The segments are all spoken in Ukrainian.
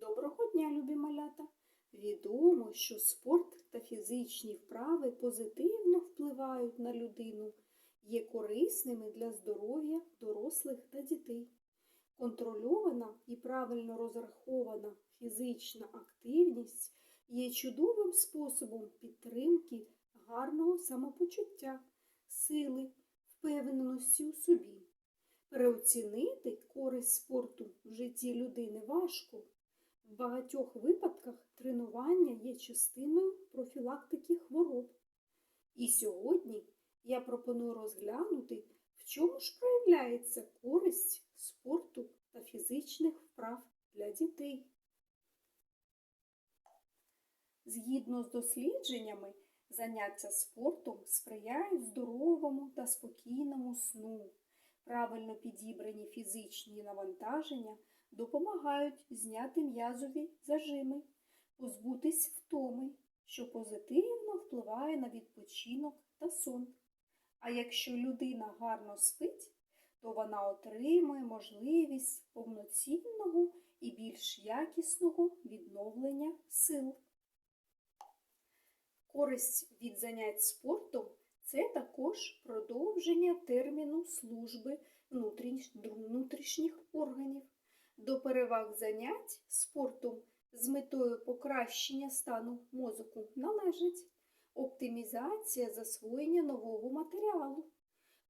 Доброго дня, любі малята! Відомо, що спорт та фізичні вправи позитивно впливають на людину, є корисними для здоров'я дорослих та дітей. Контрольована і правильно розрахована фізична активність є чудовим способом підтримки гарного самопочуття, сили, впевненості у собі. Переоцінити користь спорту в житті людини важко. В багатьох випадках тренування є частиною профілактики хвороб. І сьогодні я пропоную розглянути, в чому ж проявляється користь спорту та фізичних вправ для дітей. Згідно з дослідженнями, заняття спортом сприяють здоровому та спокійному сну. Правильно підібрані фізичні навантаження допомагають зняти м'язові зажими, позбутись втоми, що позитивно впливає на відпочинок та сон. А якщо людина гарно спить, то вона отримує можливість повноцінного і більш якісного відновлення сил. Користь від занять спортом це також продовження терміну служби внутрішніх органів. До переваг занять спортом з метою покращення стану мозку належить оптимізація засвоєння нового матеріалу,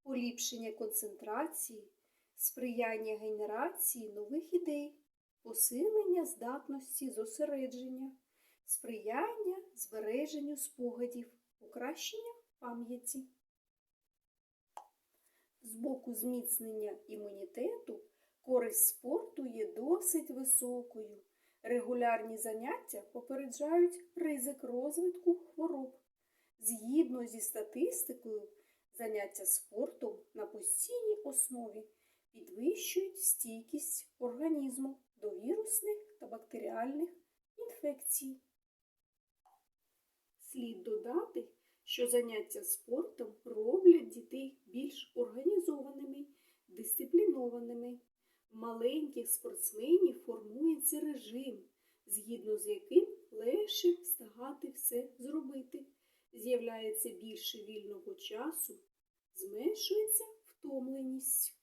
поліпшення концентрації, сприяння генерації нових ідей, посилення здатності зосередження, сприяння збереженню спогадів, покращення пам'яті. З боку зміцнення імунітету користь спорту є досить високою. Регулярні заняття попереджають ризик розвитку хвороб. Згідно зі статистикою, заняття спортом на постійній основі підвищують стійкість організму до вірусних та бактеріальних інфекцій. Слід додати, що заняття спортом роблять дітей більш маленьких спортсменів формується режим, згідно з яким легше встигати все зробити. З'являється більше вільного часу, зменшується втомленість.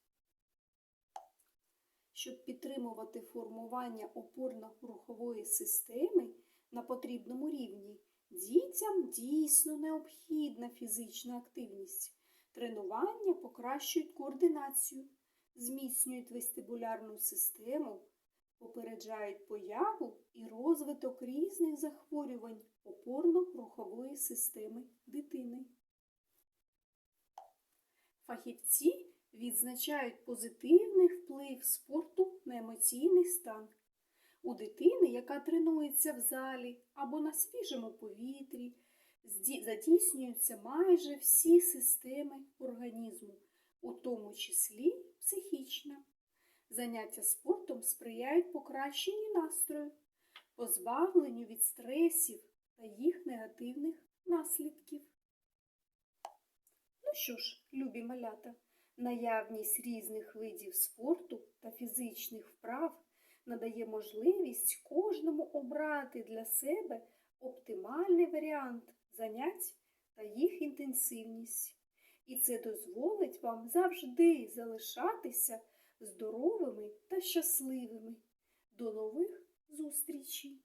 Щоб підтримувати формування опорно-рухової системи на потрібному рівні, дітям дійсно необхідна фізична активність. Тренування покращують координацію, зміцнюють вестибулярну систему, попереджають появу і розвиток різних захворювань опорно-рухової системи дитини. Фахівці відзначають позитивний вплив спорту на емоційний стан. У дитини, яка тренується в залі або на свіжому повітрі, задійснюються майже всі системи організму, у тому числі психічна. Заняття спортом сприяють покращенню настрою, позбавленню від стресів та їх негативних наслідків. Ну що ж, любі малята, наявність різних видів спорту та фізичних вправ надає можливість кожному обрати для себе оптимальний варіант занять та їх інтенсивність. І це дозволить вам завжди залишатися здоровими та щасливими. До нових зустрічей!